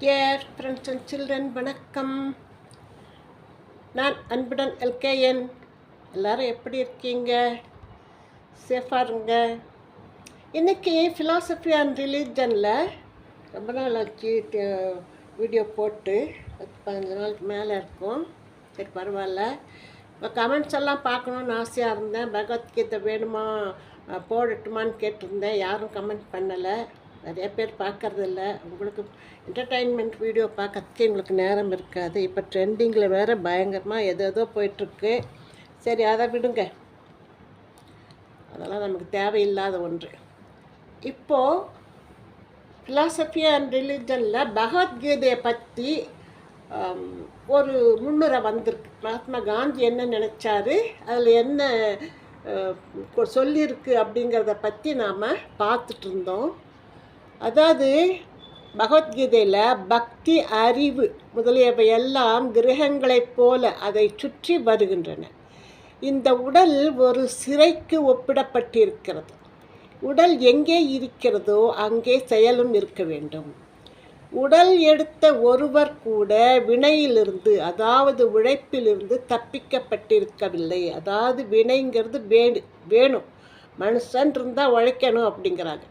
Dear friends and children வணக்கம். நான் அன்புடன் எல்கேஎன். எல்லோரும் எப்படி இருக்கீங்க? சேஃபாக இருங்க. இன்றைக்கி ஃபிலாசபி அண்ட் ரிலீஜனில் ரொம்ப நாள் ஆச்சு வீடியோ போட்டு. பத்து பதினஞ்சு நாளுக்கு மேலே இருக்கும். சரி பரவாயில்ல. இப்போ கமெண்ட்ஸ் எல்லாம் பார்க்கணுன்னு ஆசையாக இருந்தேன். பகவத்கீதை வேணுமா போடட்டுமான்னு கேட்டிருந்தேன். யாரும் கமெண்ட் பண்ணலை. நிறைய பேர் பார்க்கறதில்ல. உங்களுக்கு என்டர்டைன்மெண்ட் வீடியோ பார்க்கறதுக்கு எங்களுக்கு நேரம் இருக்காது. இப்போ ட்ரெண்டிங்கில் வேறு பயங்கரமாக எது போயிட்டுருக்கு. சரி அதை விடுங்க. அதெல்லாம் நமக்கு தேவையில்லாத ஒன்று. இப்போது ஃபிலாசபி அண்ட் ரிலிஜனில் பகவத்கீதையை பற்றி ஒரு முன்னுரை வந்திருக்கு. மகாத்மா காந்தி என்ன நினச்சாரு? அதில் என்ன கொ- சொல்லியிருக்கு அப்படிங்கிறத பற்றி நாம் பார்த்துட்டு இருந்தோம். அதாவது பகவத்கீதையில் பக்தி அறிவு முதலியவை எல்லாம் கிரகங்களைப் போல அதை சுற்றி வருகின்றன. இந்த உடல் ஒரு சிறைக்கு ஒப்பிடப்பட்டிருக்கிறது. உடல் எங்கே இருக்கிறதோ அங்கே செயலும் இருக்க வேண்டும். உடல் எடுத்த ஒருவர் கூட வினையிலிருந்து அதாவது உழைப்பிலிருந்து தப்பிக்கப்பட்டிருக்கவில்லை. அதாவது வினைங்கிறது வேணு வேணும். மனுஷன் இருந்தால் உழைக்கணும் அப்படிங்கிறாங்க.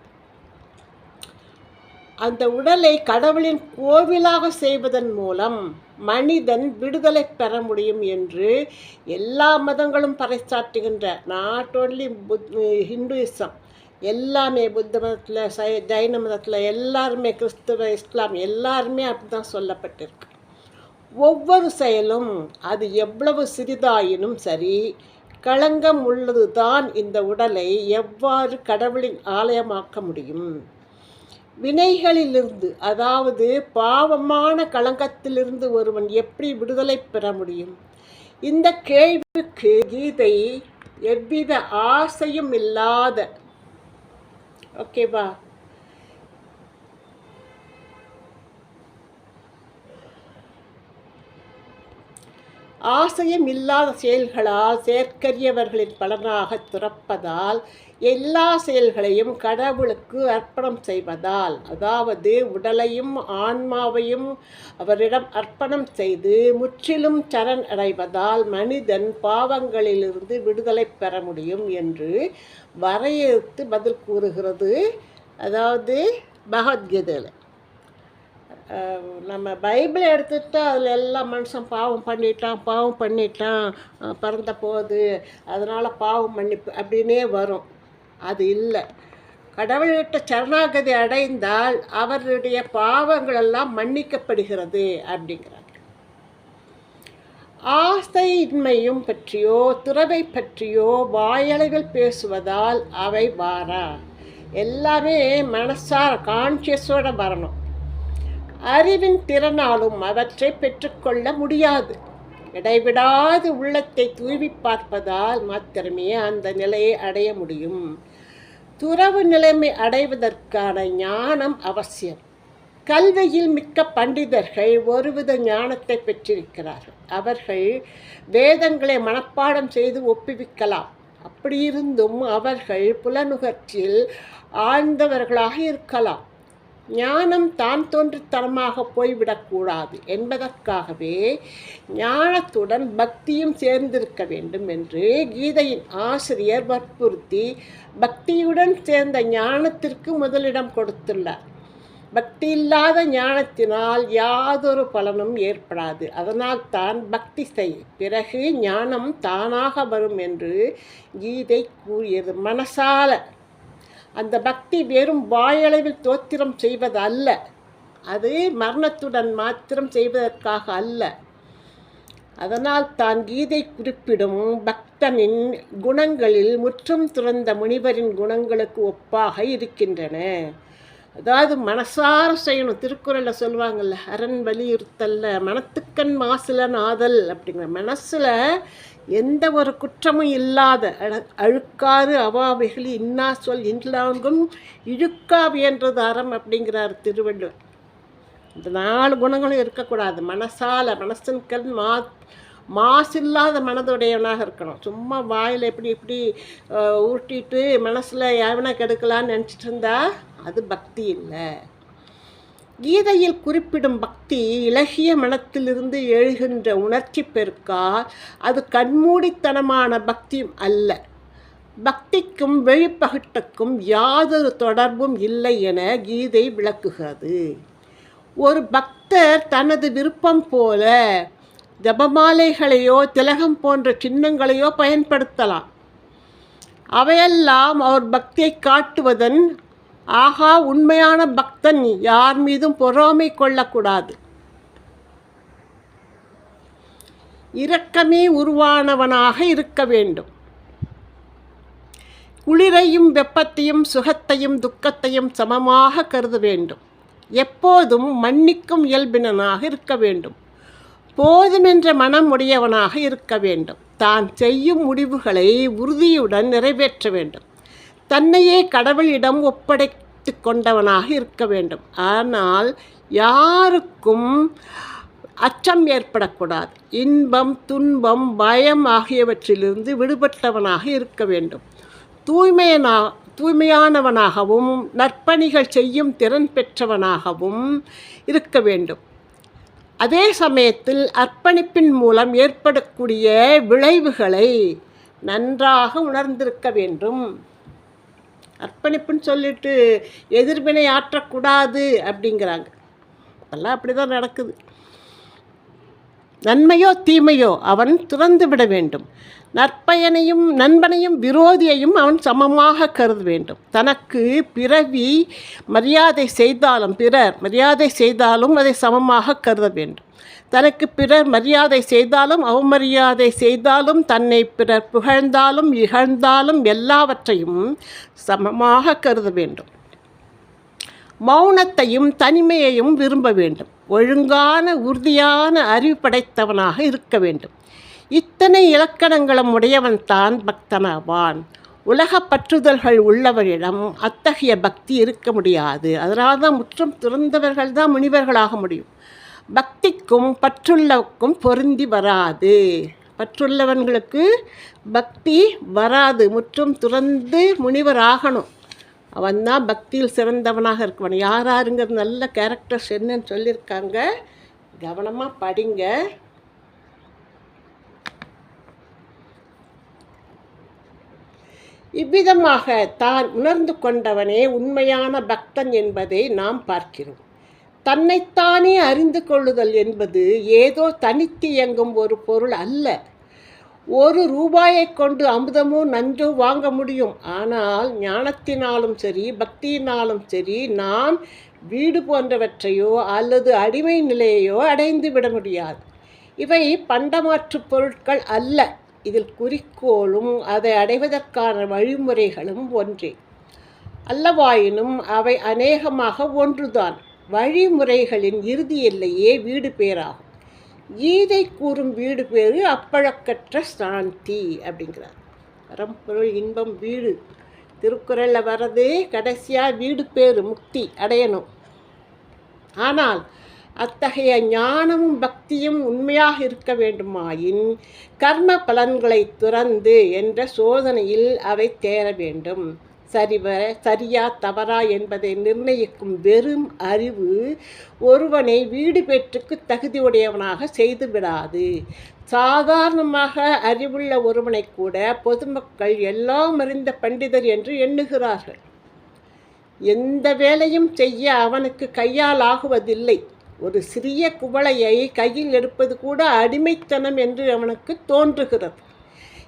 அந்த உடலை கடவுளின் கோவிலாக செய்வதன் மூலம் மனிதன் விடுதலை பெற முடியும் என்று எல்லா மதங்களும் பறைசாற்றுகின்ற நாட் ஓன்லி புத் ஹிந்துயிசம் எல்லாமே புத்த மதத்தில் சை ஜைன மதத்தில் எல்லாருமே கிறிஸ்துவ இஸ்லாம் எல்லாருமே அப்படி தான் சொல்லப்பட்டிருக்கு. ஒவ்வொரு செயலும் அது எவ்வளவு சிறிதாயினும் சரி களங்கம் உள்ளது தான் இந்த உடலை எவ்வாறு கடவுளின் ஆலயமாக்க முடியும்? வினைகளிலிருந்து அதாவது பாவமான களங்கத்திலிருந்து ஒருவன் எப்படி விடுதலை பெற முடியும்? இந்த கேள்விக்கு கீதை எவ்வித ஆசையும் இல்லாத ஓகேவா ஆசையும் இல்லாத செயல்களால் செயற்கரியவர்களின் பலனாக துறப்பதால் எல்லா செயல்களையும் கடவுளுக்கு அர்ப்பணம் செய்வதால் அதாவது உடலையும் ஆன்மாவையும் அவரிடம் அர்ப்பணம் செய்து முற்றிலும் சரண் அடைவதால் மனிதன் பாவங்களிலிருந்து விடுதலை பெற முடியும் என்று வரையறுத்து பதில் கூறுகிறது. அதாவது பகவத்கீதையில். நம்ம பைபிளை எடுத்துட்டா அதில் எல்லாம் மனுஷன் பாவம் பண்ணிட்டான் பாவம் பண்ணிட்டான் பிறந்த போது அதனால் பாவம் மன்னிப்பு அப்படின்னே வரும். அது இல்லை. கடவுள்கிட்ட சரணாகதி அடைந்தால் அவருடைய பாவங்களெல்லாம் மன்னிக்கப்படுகிறது அப்படிங்கிறார். ஆசையின்மையும் பற்றியோ துறவை பற்றியோ வாயளவில் பேசுவதால் அவை வாரா. எல்லாமே மனசார கான்சியஸோட வரணும். அறிவின் திறனாலும் அவற்றை பெற்றுக்கொள்ள முடியாது. இடைவிடாது உள்ளத்தை தூவி பார்ப்பதால் மாத்திரமே அந்த நிலையை அடைய முடியும். துறவு நிலைமை அடைவதற்கான ஞானம் அவசியம். கல்வியில் மிக்க பண்டிதர்கள் ஒருவித ஞானத்தை பெற்றிருக்கிறார்கள். அவர்கள் வேதங்களை மனப்பாடம் செய்து ஒப்புவிக்கலாம். அப்படியிருந்தும் அவர்கள் புலனுகர்ச்சியில் ஆழ்ந்தவர்களாக இருக்கலாம். ஞானம் தான் தோன்றித்தனமாக போய்விடக்கூடாது என்பதற்காகவே ஞானத்துடன் பக்தியும் சேர்ந்திருக்க வேண்டும் என்று கீதையின் ஆசிரியர் வற்புறுத்தி பக்தியுடன் சேர்ந்த ஞானத்திற்கு முதலிடம் கொடுத்துள்ளார். பக்தி இல்லாத ஞானத்தினால் யாதொரு பலனும் ஏற்படாது. அதனால் தான் பக்தி செய். பிறகு ஞானம் தானாக வரும் என்று கீதை கூறியது. மனசால அந்த பக்தி வெறும் வாயளவில் தோத்திரம் செய்வது அல்ல. அது மரணத்துடன் மாத்திரம் செய்வதற்காக அல்ல. அதனால் தான் கீதை குறிப்பிடும் பக்தனின் குணங்களில் முற்றும் துறந்த முனிவரின் குணங்களுக்கு ஒப்பாக இருக்கின்றன. அதாவது மனசார செய்யணும். திருக்குறளில் சொல்லுவாங்கள்ல அரண் வலியுறுத்தல்ல மனத்துக்கண் மாசில நாதல் அப்படிங்கிற மனசில் எந்த ஒரு குற்றமும் இல்லாத அழுக்காறு அவாவைகள் இன்னா சொல் இன்லாங்கும் இழுக்காவியன்றது அறம் அப்படிங்கிறார் திருவள்ளுவர். இந்த நாலு குணங்களும் இருக்கக்கூடாது. மனசால மனசின் மா மாசில்லாத மனதுடையவனாக இருக்கணும். சும்மா வாயில் எப்படி இப்படி உருட்டிட்டு மனசில் எவனை கெடுக்கலான்னு நினச்சிட்டு இருந்தா அது பக்தி இல்லை. கீதையில் குறிப்பிடும் பக்தி இலகிய மனத்திலிருந்து எழுகின்ற உணர்ச்சி பெருக்கால் அது கண்மூடித்தனமான பக்தியும் அல்ல. பக்திக்கும் வெளிப்பகட்டுக்கும் யாதொரு தொடர்பும் இல்லை என கீதை விளக்குகிறது. ஒரு பக்தர் தனது விருப்பம் போல ஜபமாலைகளையோ திலகம் போன்ற சின்னங்களையோ பயன்படுத்தலாம். அவையெல்லாம் அவர் பக்தியை காட்டுவதன் ஆகா உண்மையான பக்தன் யார் மீதும் பொறாமை கொள்ளக்கூடாது. இரக்கமே உருவானவனாக இருக்க வேண்டும். குளிரையும் வெப்பத்தையும் சுகத்தையும் துக்கத்தையும் சமமாக கருத வேண்டும். எப்போதும் மன்னிக்கும் இயல்பினனாக இருக்க வேண்டும். போதுமென்ற மனம் உடையவனாக இருக்க வேண்டும். தான் செய்யும் முடிவுகளை உறுதியுடன் நிறைவேற்ற வேண்டும். தன்னையே கடவுளிடம் ஒப்படைத்து கொண்டவனாக இருக்க வேண்டும். ஆனால் யாருக்கும் அச்சம் ஏற்படக்கூடாது. இன்பம் துன்பம் பயம் ஆகியவற்றிலிருந்து விடுபட்டவனாக இருக்க வேண்டும். தூய்மையனா தூய்மையானவனாகவும் நற்பணிகள் செய்யும் திறன் பெற்றவனாகவும் இருக்க வேண்டும். அதே சமயத்தில் அர்ப்பணிப்பின் மூலம் ஏற்படக்கூடிய விளைவுகளை நன்றாக உணர்ந்திருக்க வேண்டும். அர்ப்பணிப்புன்னு சொல்லிட்டு எதிர்வினை ஆற்றக்கூடாது அப்படிங்கிறாங்க. எல்லாம் அப்படி தான் நடக்குது. நன்மையோ தீமையோ அவன் துறந்து விட வேண்டும். நற்பயனையும் நண்பனையும் விரோதியையும் அவன் சமமாக கருத வேண்டும். தனக்கு பிறவி மரியாதை செய்தாலும் பிறர் மரியாதை செய்தாலும் அதை சமமாக கருத வேண்டும். தனக்கு பிறர் மரியாதை செய்தாலும் அவமரியாதை செய்தாலும் தன்னை பிறர் புகழ்ந்தாலும் இகழ்ந்தாலும் எல்லாவற்றையும் சமமாக கருத வேண்டும். மௌனத்தையும் தனிமையையும் விரும்ப வேண்டும். ஒழுங்கான உறுதியான அறிவு படைத்தவனாக இருக்க வேண்டும். இத்தனை இலக்கணங்களும் உடையவன் தான் பக்தனாவான். உலக பற்றுதல்கள் உள்ளவரிடம் அத்தகைய பக்தி இருக்க முடியாது. அதனால்தான் தான் முற்றும் துறந்தவர்கள் தான் முனிவர்களாக முடியும். பக்திக்கும் பற்றுள்ளவுக்கும் பொருந்தி வராது. பற்றுள்ளவன்களுக்கு பக்தி வராது. முற்றும் துறந்து முனிவர் ஆகணும் அவன் தான் பக்தியில் சிறந்தவனாக இருக்கவன். யார் யாருங்கிறது நல்ல கேரக்டர்ஸ் என்னன்னு சொல்லியிருக்காங்க கவனமாக படிங்க. இவ்விதமாக தான் உணர்ந்து கொண்டவனே உண்மையான பக்தன் என்பதை நாம் பார்க்கிறோம். தன்னைத்தானே அறிந்து கொள்ளுதல் என்பது ஏதோ தனித்து இயங்கும் ஒரு பொருள் அல்ல. ஒரு ரூபாயை கொண்டு அமுதமோ நன்றோ வாங்க முடியும். ஆனால் ஞானத்தினாலும் சரி பக்தியினாலும் சரி நாம் வீடு போன்றவற்றையோ அல்லது அடிமை நிலையையோ அடைந்து விட முடியாது. இவை பண்டமாற்று பொருட்கள் அல்ல. இதில் குறிக்கோளும் அதை அடைவதற்கான வழிமுறைகளும் ஒன்றே. அல்லவாயினும் அவை அநேகமாக ஒன்றுதான். வழிமுறைகளின் இறுதி எல்லையே வீடு பேராகும். கீதை கூறும் வீடு பேரு அப்பழக்கற்ற சாந்தி அப்படிங்கிறார். பரம்பொருள் இன்பம் வீடு. திருக்குறளில் வர்றது கடைசியாக வீடு பேரு முக்தி அடையணும். ஆனால் அத்தகைய ஞானமும் பக்தியும் உண்மையாக இருக்க வேண்டுமாயின் கர்ம பலன்களை துறந்து என்ற சோதனையில் அவை தேர வேண்டும். சரிவ சரியா தவறா என்பதை நிர்ணயிக்கும் வெறும் அறிவு ஒருவனை வீடு பெற்றுக்கு தகுதியுடையவனாக செய்துவிடாது. சாதாரணமாக அறிவுள்ள ஒருவனை கூட பொதுமக்கள் எல்லாம் அறிந்த பண்டிதர் என்று எண்ணுகிறார்கள். எந்த வேலையும் செய்ய அவனுக்கு கையால் ஆகுவதில்லை. ஒரு சிறிய குவளையை கையில் எடுப்பது கூட அடிமைத்தனம் என்று அவனுக்கு தோன்றுகிறது.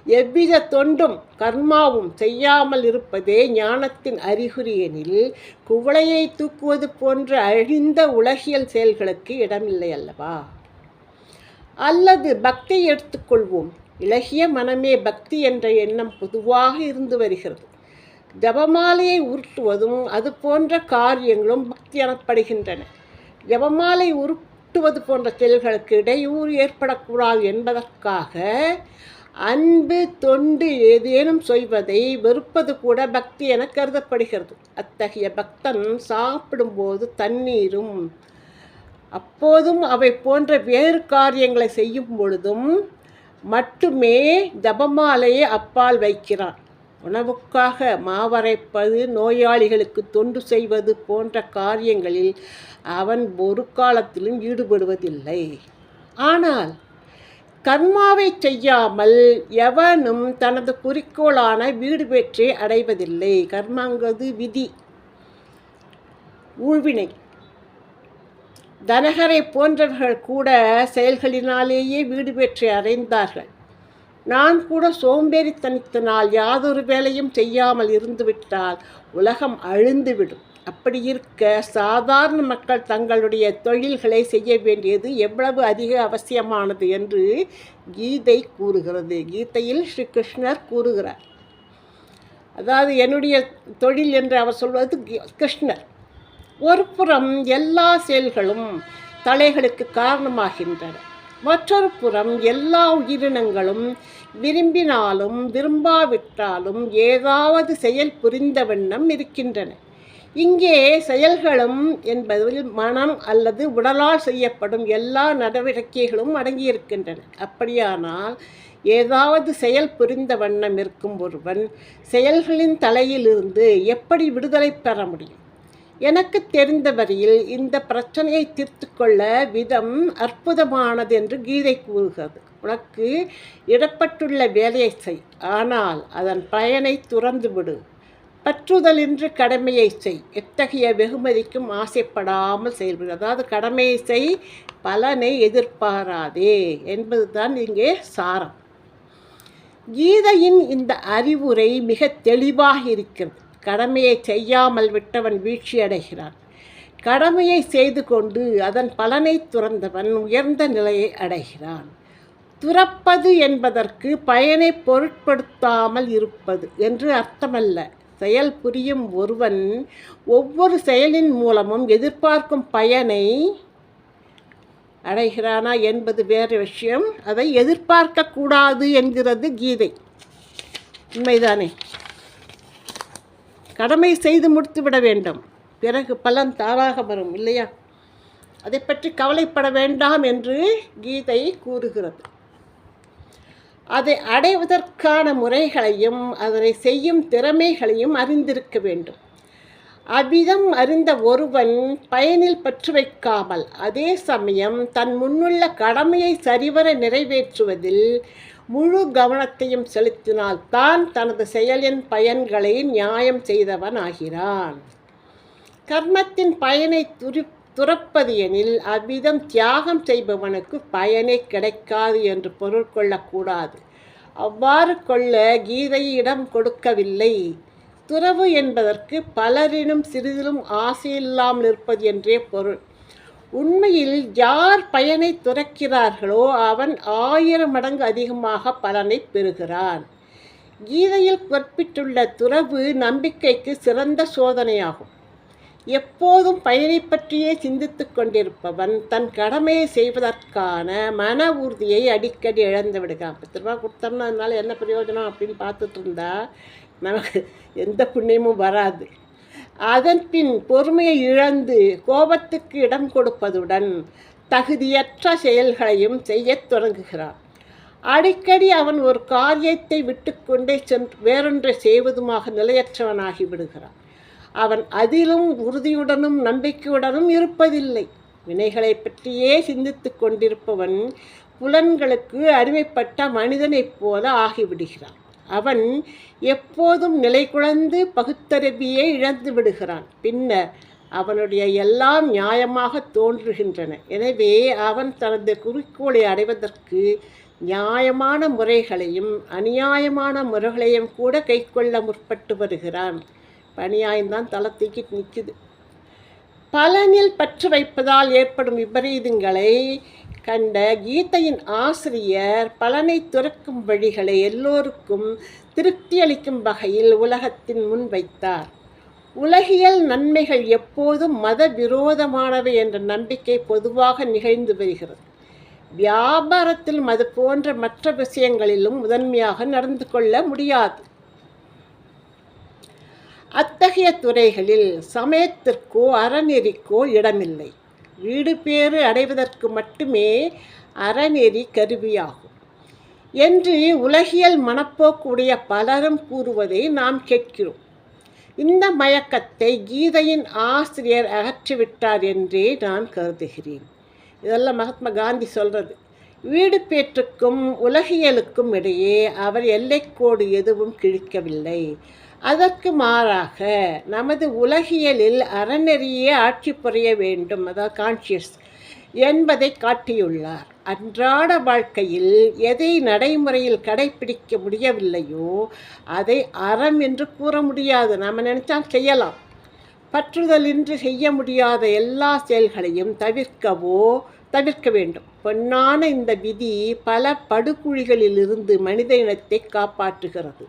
எவ்வித தொண்டும் கர்மாவும் செய்யாமல் இருப்பதே ஞானத்தின் அறிகுறியெனில் குவளையை தூக்குவது போன்ற அழிந்த உலகியல் செயல்களுக்கு இடமில்லை அல்லவா? அல்லது பக்தி எடுத்துக்கொள்வோம் இலகிய மனமே பக்தி என்ற எண்ணம் பொதுவாக இருந்து வருகிறது. ஜபமாலையை உருட்டுவதும் அது போன்ற காரியங்களும் பக்தி எனப்படுகின்றன. ஜபமாலை உருட்டுவது போன்ற செயல்களுக்கு இடையூறு ஏற்படக்கூடாது என்பதற்காக அன்பு தொண்டு ஏதேனும் செய்வதை வெறுப்பது கூட பக்தி என கருதப்படுகிறது. அத்தகைய பக்தன் சாப்பிடும்போது தண்ணீரும் அப்போதும் அவை போன்ற வேறு காரியங்களை செய்யும் பொழுதும் மட்டுமே ஜபமாலையை அப்பால் வைக்கிறான். உணவுக்காக மாவரைப்பது நோயாளிகளுக்கு தொண்டு செய்வது போன்ற காரியங்களில் அவன் ஒரு காலத்திலும் ஈடுபடுவதில்லை. ஆனால் கர்மாவை செய்யாமல் எவனும் தனது குறிக்கோளான வீடு பெற்றே அடைவதில்லை. கர்மாங்கிறது விதி. ஊழ்வினை. தனகரை போன்றவர்கள் கூட செயல்களினாலேயே வீடு பெற்று அடைந்தார்கள். நான் கூட சோம்பேறித்தனித்தனால் யாதொரு வேலையும் செய்யாமல் இருந்துவிட்டால் உலகம் அழிந்துவிடும். அப்படி இருக்க சாதாரண மக்கள் தங்களுடைய தொழில்களை செய்ய வேண்டியது எவ்வளவு அதிக அவசியமானது என்று கீதை கூறுகிறது. கீதையில் ஸ்ரீ கிருஷ்ணர் கூறுகிறார். அதாவது என்னுடைய தொழில் என்று அவர் சொல்வது கிருஷ்ணர். ஒரு புறம் எல்லா செயல்களும் தலைகளுக்கு காரணமாகின்றன. மற்றொரு புறம் எல்லா உயிரினங்களும் விரும்பினாலும் விரும்பாவிட்டாலும் ஏதாவது செயல் புரிந்த வண்ணம் இருக்கின்றன. இங்கே செயல்களும் என்பதில் மனம் அல்லது உடலால் செய்யப்படும் எல்லா நடவடிக்கைகளும் அடங்கியிருக்கின்றன. அப்படியானால் ஏதாவது செயல் புரிந்த வண்ணம் இருக்கும் ஒருவன் செயல்களின் தலையிலிருந்து எப்படி விடுதலை பெற முடியும்? எனக்கு தெரிந்த வரையில் இந்த பிரச்சனையை தீர்த்து கொள்ள விதம் அற்புதமானது என்று கீதை கூறுகிறது. உனக்கு இடப்பட்டுள்ள வேலையை செய். ஆனால் அதன் பயனை துறந்து விடு பற்றுதலின்றி கடமையை செய். எத்தகைய வெகுமதிக்கும் ஆசைப்படாமல் செயல்படு. அதாவது கடமையை செய் பலனை எதிர்பாராதே என்பதுதான் இங்கே சாரம். கீதையின் இந்த அறிவுரை மிக தெளிவாக இருக்கிறது. கடமையை செய்யாமல் விட்டவன் வீழ்ச்சி அடைகிறான். கடமையை செய்து கொண்டு அதன் பலனை துறந்தவன் உயர்ந்த நிலையை அடைகிறான். துறப்பது என்பதற்கு பயனை பொருட்படுத்தாமல் இருப்பது என்று அர்த்தமல்ல. செயல் புரியும் ஒருவன் ஒவ்வொரு செயலின் மூலமும் எதிர்பார்க்கும் பயனை அடைகிறானா என்பது வேறு விஷயம். அதை எதிர்பார்க்கக்கூடாது என்கிறது கீதை. உண்மைதானே? கடமை செய்து முடித்துவிட வேண்டும். பிறகு பலன் தானாக வரும் இல்லையா? அதை பற்றி கவலைப்பட வேண்டாம் என்று கீதை கூறுகிறது. அதை அடைவதற்கான முறைகளையும் அதனை செய்யும் திறமைகளையும் அறிந்திருக்க வேண்டும். அவ்விதம் அறிந்த ஒருவன் பயனில் பற்று வைக்காமல் அதே சமயம் தன் முன்னுள்ள கடமையை சரிவர நிறைவேற்றுவதில் முழு கவனத்தையும் செலுத்தினால் தான் தனது செயலின் பயன்களை நியாயம் செய்தவன் ஆகிறான். கர்மத்தின் பயனை துரி துறப்பது எனில் அவ்விதம் தியாகம் செய்பவனுக்கு பயனே கிடைக்காது என்று பொருள் கொள்ளக்கூடாது. அவ்வாறு கொள்ள கீதை இடம் கொடுக்கவில்லை. துறவு என்பதற்கு பலரினும் சிறிதிலும் ஆசையில்லாமல் இருப்பது என்றே பொருள். உண்மையில் யார் பயனை துறக்கிறார்களோ அவன் ஆயிரம் மடங்கு அதிகமாக பலனை பெறுகிறான். கீதையில் குறிப்பிட்டுள்ள துறவு நம்பிக்கைக்கு சிறந்த சோதனையாகும். எப்போதும் பயனை பற்றியே சிந்தித்து கொண்டிருப்பவன் தன் கடமையை செய்வதற்கான மன உறுதியை அடிக்கடி இழந்து விடுகிறான். பத்து ரூபா கொடுத்தோம்னா அதனால் என்ன பிரயோஜனம் அப்படின்னு பார்த்துட்டு இருந்தா நமக்கு எந்த புண்ணியமும் வராது. அதன் பின் பொறுமையை இழந்து கோபத்துக்கு இடம் கொடுப்பதுடன் தகுதியற்ற செயல்களையும் செய்யத் தொடங்குகிறான். அடிக்கடி அவன் ஒரு காரியத்தை விட்டுக்கொண்டே சென்று வேறொன்றை செய்வதுமாக நிலையற்றவனாகி விடுகிறான். அவன் அதிலும் உறுதியுடனும் நம்பிக்கையுடனும் இருப்பதில்லை. வினைகளை பற்றியே சிந்தித்து கொண்டிருப்பவன் புலன்களுக்கு அருமைப்பட்ட மனிதனைப் போல ஆகிவிடுகிறான். அவன் எப்போதும் நிலை குழந்து பகுத்தறிவியை இழந்து விடுகிறான். பின்னர் அவனுடைய எல்லாம் நியாயமாக தோன்றுகின்றன. எனவே அவன் தனது குறிக்கோளை அடைவதற்கு நியாயமான முறைகளையும் அநியாயமான முறைகளையும் கூட கைக்கொள்ள முற்பட்டு வருகிறான். பணியாய்ந்தான் தலை தூக்கிட்டு நிற்குது பலனில் பற்று வைப்பதால் ஏற்படும் விபரீதங்களை கண்ட கீதையின் ஆசிரியர் பலனை துறக்கும் வழிகளை எல்லோருக்கும் திருப்தி அளிக்கும் வகையில் உலகத்தின் முன் வைத்தார். உலகியல் நன்மைகள் எப்போதும் மத விரோதமானவை என்ற நம்பிக்கை பொதுவாக நிகழ்ந்து வருகிறது. வியாபாரத்திலும் அது போன்ற மற்ற விஷயங்களிலும் முதன்மையாக நடந்து கொள்ள முடியாது. அத்தகைய துறைகளில் சமயத்திற்கோ அறநெறிக்கோ இடமில்லை. வீடு பேறு அடைவதற்கு மட்டுமே அறநெறி கருவியாகும். என்று உலகியல் மனப்போக்குடைய பலரும் கூறுவதை நாம் கேட்கிறோம். இந்த மயக்கத்தை கீதையின் ஆசிரியர் அகற்றிவிட்டார் என்றே நான் கருதுகிறேன். இதெல்லாம் மகாத்மா காந்தி சொல்கிறது வீடு பேற்றுக்கும் உலகியலுக்கும் இடையே அவர் எல்லைக்கோடு எதுவும் கிழிக்கவில்லை. அதற்கு மாறாக நமது உலகியலில் அறநெறியே ஆட்சி புரிய வேண்டும் அதாவது கான்ஷியஸ் என்பதை காட்டியுள்ளார். அன்றாட வாழ்க்கையில் எதை நடைமுறையில் கடைபிடிக்க முடியவில்லையோ அதை அறம் என்று கூற முடியாது. நாம் நினைச்சா செய்யலாம். பற்றுதலின்றி செய்ய முடியாத எல்லா செயல்களையும் தவிர்க்கவோ தவிர்க்க வேண்டும். பொன்னான இந்த விதி பல படுகுழிகளிலிருந்து மனித இனத்தை காப்பாற்றுகிறது.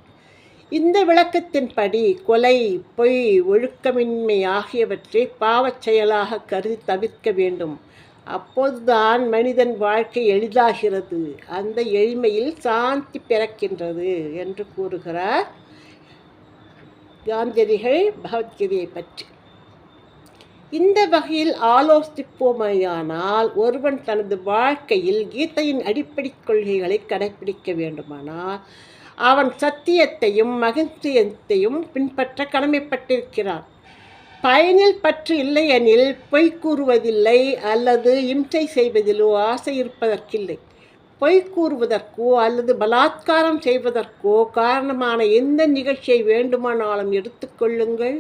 இந்த விளக்கத்தின்படி கொலை பொய் ஒழுக்கமின்மை ஆகியவற்றை பாவச் செயலாக கருதி தவிர்க்க வேண்டும். அப்போதுதான் மனிதன் வாழ்க்கை எளிதாகிறது. அந்த எளிமையில் சாந்தி பிறக்கின்றது என்று கூறுகிறார் காந்தியடிகள் பகவத்கீதையை பற்றி. இந்த வகையில் ஆலோசிப்போமையானால் ஒருவன் தனது வாழ்க்கையில் கீதையின் அடிப்படை கொள்கைகளை கடைபிடிக்க வேண்டுமானால் அவன் சத்தியத்தையும் மகிழ்ச்சியத்தையும் பின்பற்ற கடமைப்பட்டிருக்கிறான். பயனில் பற்று இல்லையெனில் பொய் கூறுவதில்லை அல்லது இம்சை செய்வதிலோ ஆசை இருப்பதற்கில்லை. பொய் கூறுவதற்கோ அல்லது பலாத்காரம் செய்வதற்கோ காரணமான எந்த நிகழ்ச்சியை வேண்டுமானாலும் எடுத்துக்கொள்ளுங்கள்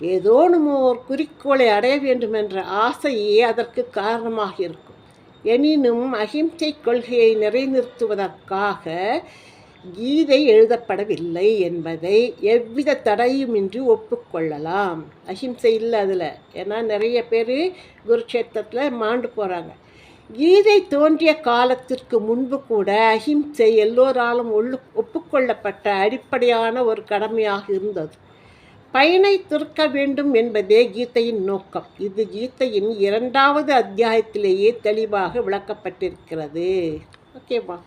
ஏதோனும் ஒரு குறிக்கோளை அடைய வேண்டும் என்ற ஆசையே அதற்கு காரணமாக இருக்கும். எனினும் அகிம்சை கொள்கையை நிறைநிறுத்துவதற்காக கீதை எழுதப்படவில்லை என்பதை எவ்வித தடையுமின்றி ஒப்புக்கொள்ளலாம். அஹிம்சை இல்லை அதில். ஏன்னா நிறைய பேர் குருக்ஷேத்திரத்தில் மாண்டு போகிறாங்க கீதை தோன்றிய காலத்திற்கு முன்பு கூட அஹிம்சை எல்லோராலும் ஒள்ளு ஒப்புக்கொள்ளப்பட்ட அடிப்படையான ஒரு கடமையாக இருந்தது. பயனை துறக்க வேண்டும் என்பதே கீதையின் நோக்கம். இது கீதையின் இரண்டாவது அத்தியாயத்திலேயே தெளிவாக விளக்கப்பட்டிருக்கிறது. ஓகேவா?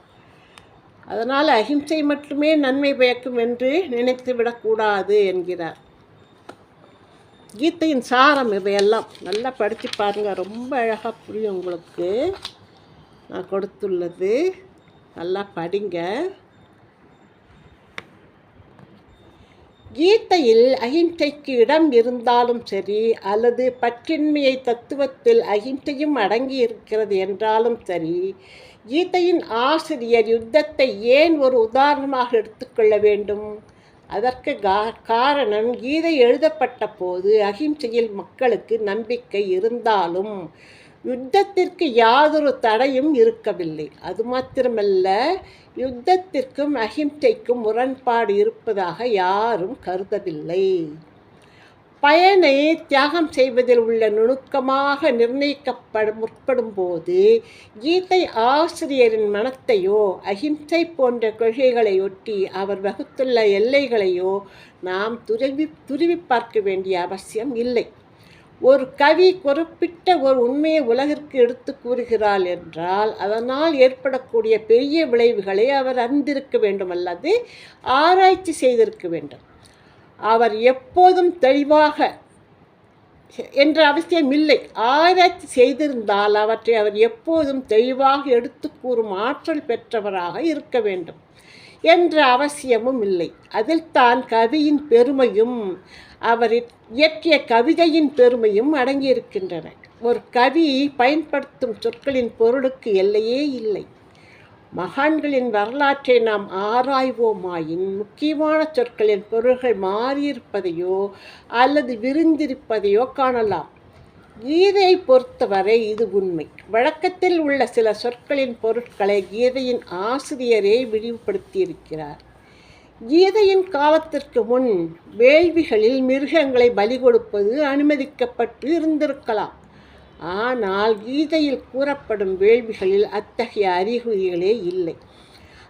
அதனால் அகிம்சை மட்டுமே நன்மை பயக்கும் என்று நினைத்து விடக்கூடாது என்கிறார். கீதையின் சாரம் இவையெல்லாம் நல்லா படித்து பாருங்கள் ரொம்ப அழகாக புரியும் உங்களுக்கு. நான் கொடுத்துள்ளது. நல்லா படிங்க. கீதையில் அகிம்சைக்கு இடம் இருந்தாலும் சரி அல்லது பற்றின்மையை தத்துவத்தில் அகிம்சையும் அடங்கி இருக்கிறது என்றாலும் சரி கீதையின் ஆசிரியர் யுத்தத்தை ஏன் ஒரு உதாரணமாக எடுத்துக்கொள்ள வேண்டும்? அதற்கு காரணம் கீதை எழுதப்பட்ட போது அகிம்சையில் மக்களுக்கு நம்பிக்கை இருந்தாலும் யுத்தத்திற்கு யாதொரு தடையும் இருக்கவில்லை. அது மாத்திரமல்ல யுத்தத்திற்கும் அகிம்சைக்கும் முரண்பாடு இருப்பதாக யாரும் கருதவில்லை. பயனை தியாகம் செய்வதில் உள்ள நுணுக்கமாக நிர்ணயிக்கப்பட முற்படும் போது கீதை ஆசிரியரின் மனத்தையோ அஹிம்சை போன்ற கொள்கைகளையொட்டி அவர் வகுத்துள்ள எல்லைகளையோ நாம் துருவி துருவி பார்க்க வேண்டிய அவசியம் இல்லை. ஒரு கவி குறிப்பிட்ட ஒரு உண்மையை உலகிற்கு எடுத்து கூறுகிறாள் என்றால் அதனால் ஏற்படக்கூடிய பெரிய விளைவுகளை அவர் அறிந்திருக்க வேண்டும் அல்லது ஆராய்ச்சி செய்திருக்க வேண்டும். அவர் எப்போதும் தெளிவாக என்ற அவசியம் இல்லை ஆராய்ச்சி செய்திருந்தால் அவற்றை அவர் எப்போதும் தெளிவாக எடுத்து கூறும் ஆற்றல் பெற்றவராக இருக்க வேண்டும் என்ற அவசியமும் இல்லை. அதில் தான் கவியின் பெருமையும் அவர் இயற்றிய கவிதையின் பெருமையும் அடங்கியிருக்கின்றன. ஒரு கவி பயன்படுத்தும் சொற்களின் பொருளுக்கு எல்லையே இல்லை. மகான்களின் வரலாற்றை நாம் ஆராய்வோமாயின் முக்கியமான சொற்களின் பொருள்கள் மாறியிருப்பதையோ அல்லது விரிந்திருப்பதையோ காணலாம். கீதையை பொறுத்தவரை இது உண்மை. வழக்கத்தில் உள்ள சில சொற்களின் பொருட்களை கீதையின் ஆசிரியரே விரிவுபடுத்தியிருக்கிறார். கீதையின் காலத்திற்கு முன் வேள்விகளில் மிருகங்களை பலி கொடுப்பது அனுமதிக்கப்பட்டு இருந்திருக்கலாம். ஆனால் கீதையில் கூறப்படும் வேள்விகளில் அத்தகைய அறிகுறிகளே இல்லை.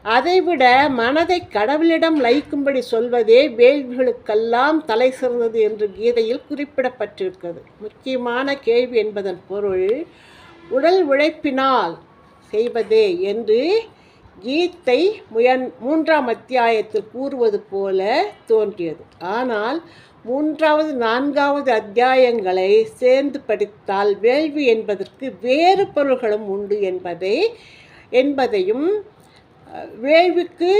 அதைவிட மனதை கடவுளிடம் லயிக்கும்படி சொல்வதே வேள்விகளுக்கெல்லாம் தலை சிறந்தது என்று கீதையில் குறிப்பிடப்பட்டிருக்கிறது. முக்கியமான கேள்வி என்பதன் பொருள் உடல் உழைப்பினால் செய்வதே என்று கீதை முயன் மூன்றாம் அத்தியாயத்தில் கூறுவது போல தோன்றியது. ஆனால் மூன்றாவது நான்காவது அத்தியாயங்களை சேர்ந்து படித்தால் வேள்வி என்பதற்கு வேறு பொருள்களும் உண்டு என்பதை என்பதையும் வேள்விக்கு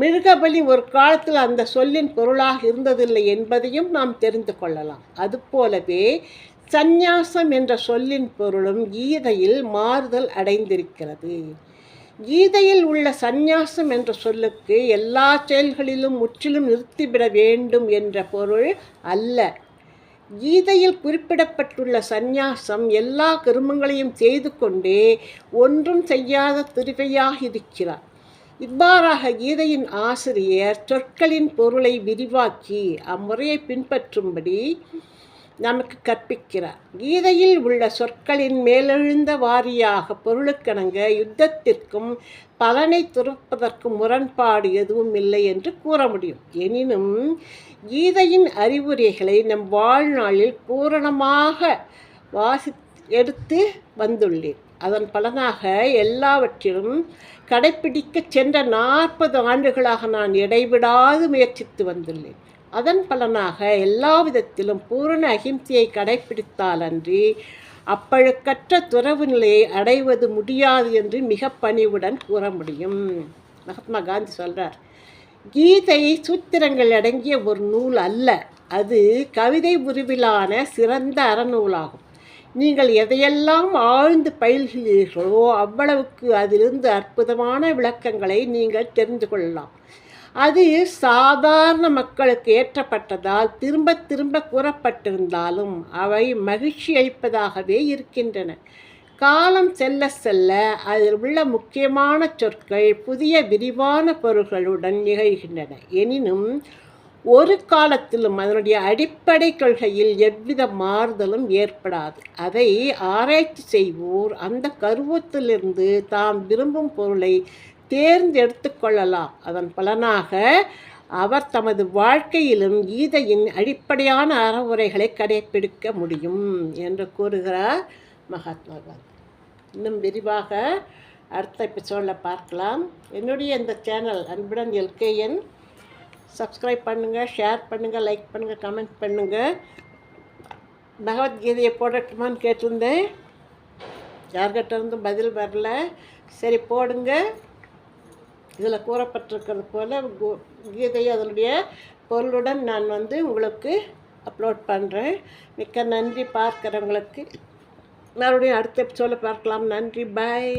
மிருகபலி ஒரு காலத்தில் அந்த சொல்லின் பொருளாக இருந்ததில்லை என்பதையும் நாம் தெரிந்து கொள்ளலாம். அதுபோலவே சந்நியாசம் என்ற சொல்லின் பொருளும் கீதையில் மாறுதல் அடைந்திருக்கிறது. கீதையில் உள்ள சந்நியாசம் என்ற சொல்லுக்கு எல்லா செயல்களிலும் முற்றிலும் நிறுத்திவிட வேண்டும் என்ற பொருள் அல்ல. கீதையில் குறிப்பிடப்பட்டுள்ள சந்நியாசம் எல்லா கருமங்களையும் செய்து கொண்டே ஒன்றும் செய்யாத திருவையாக இருக்கிறார் இவ்வாறாக கீதையின் ஆசிரியர் சொற்களின் பொருளை விரிவாக்கி அம்முறையை பின்பற்றும்படி நமக்கு கற்பிக்கிறார். கீதையில் உள்ள சொற்களின் மேலெழுந்த வாரியாக பொருளுக்கணங்க யுத்தத்திற்கும் பலனை துறப்பதற்கும் முரண்பாடு எதுவும் இல்லை என்று கூற முடியும். எனினும் கீதையின் அறிவுரைகளை நம் வாழ்நாளில் பூரணமாக வாசி எடுத்து வந்துள்ளேன். அதன் பலனாக எல்லாவற்றிலும் கடைப்பிடிக்க சென்ற நாற்பது ஆண்டுகளாக நான் இடைவிடாது முயற்சித்து வந்துள்ளேன். அதன் பலனாக எல்லா விதத்திலும் பூரண அகிம்சையை கடைப்பிடித்தாலன்றி அப்பழுக்கற்ற துறவு நிலையை அடைவது முடியாது என்று மிக பணிவுடன் கூற முடியும். மகாத்மா காந்தி சொல்கிறார் கீதை சூத்திரங்கள் அடங்கிய ஒரு நூல் அல்ல அது கவிதை உருவிலான சிறந்த அறநூலாகும். நீங்கள் எதையெல்லாம் ஆழ்ந்து பயில்கிறீர்களோ அவ்வளவுக்கு அதிலிருந்து அற்புதமான விளக்கங்களை நீங்கள் தெரிந்து கொள்ளலாம். அது சாதாரண மக்களுக்கு ஏற்றப்பட்டதால் திரும்ப திரும்ப கூறப்பட்டிருந்தாலும் அவை மகிழ்ச்சி அளிப்பதாகவே இருக்கின்றன. காலம் செல்ல செல்ல அதில் உள்ள முக்கியமான சொற்கள் புதிய விரிவான பொருள்களுடன் நிகழ்கின்றன. எனினும் ஒரு காலத்திலும் அதனுடைய அடிப்படை கொள்கையில் எவ்வித மாறுதலும் ஏற்படாது. அதை ஆராய்ச்சி செய்வோர் அந்த கருவத்திலிருந்து தாம் விரும்பும் பொருளை தேர்ந்தெடுத்து கொள்ளலாம் அதன் பலனாக அவர் தமது வாழ்க்கையிலும் கீதையின் அடிப்படையான அறவுரைகளை கடைபிடிக்க முடியும் என்று கூறுகிறார் மகாத்மா காந்தி. இன்னும் விரிவாக அடுத்த எபிசோடில் பார்க்கலாம். என்னுடைய இந்த சேனல் அன்புடன் எல்கேஎன். சப்ஸ்கிரைப் பண்ணுங்கள் ஷேர் பண்ணுங்கள் லைக் பண்ணுங்கள் கமெண்ட் பண்ணுங்கள் பகவத்கீதையை போடட்டுமான்னு கேட்டிருந்தேன். யார்கிட்ட இருந்தும் பதில் வரல. சரி போடுங்க. இதில் கூறப்பட்டிருக்கிறது போல் கீதையை அதனுடைய பொருளுடன் நான் வந்து உங்களுக்கு அப்லோட் பண்ணுறேன் மிக்க நன்றி பார்க்குறவங்களுக்கு. மறுபடியும் அடுத்த எபிசோடில் பார்க்கலாம். நன்றி. பாய்